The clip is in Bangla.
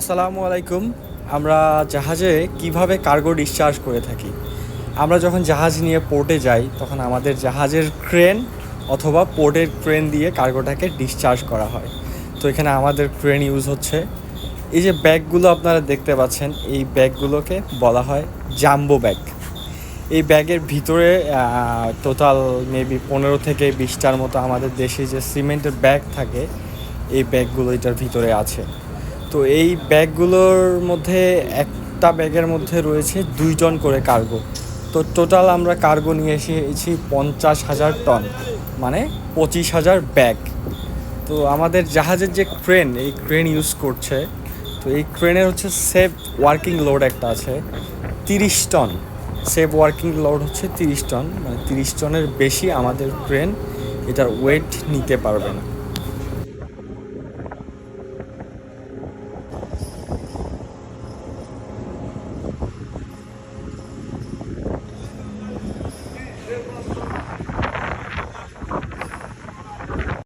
আসসালামু আলাইকুম। আমরা জাহাজে কীভাবে কার্গো ডিসচার্জ করে থাকি? আমরা যখন জাহাজ নিয়ে পোর্টে যাই, তখন আমাদের জাহাজের ক্রেন অথবা পোর্টের ক্রেন দিয়ে কার্গোটাকে ডিসচার্জ করা হয়। তো এখানে আমাদের ক্রেন ইউজ হচ্ছে। এই যে ব্যাগগুলো আপনারা দেখতে পাচ্ছেন, এই ব্যাগগুলোকে বলা হয় জাম্বো ব্যাগ। এই ব্যাগের ভিতরে টোটাল মেবি পনেরো থেকে বিশটার মতো আমাদের দেশে যে সিমেন্টের ব্যাগ থাকে, এই ব্যাগগুলো এটার ভিতরে আছে। তো এই ব্যাগগুলোর মধ্যে একটা ব্যাগের মধ্যে রয়েছে দুইজন করে কার্গো তো টোটাল আমরা কার্গো নিয়ে এসেছি পঞ্চাশ হাজার টন মানে পঁচিশ হাজার ব্যাগ তো আমাদের জাহাজের যে ক্রেন এই ক্রেন ইউজ করছে, তো এই ক্রেনের হচ্ছে সেফ ওয়ার্কিং লোড একটা আছে, তিরিশ টন সেফ ওয়ার্কিং লোড হচ্ছে তিরিশ টন মানে তিরিশ টনের বেশি আমাদের ক্রেন এটার ওয়েট নিতে পারবে না।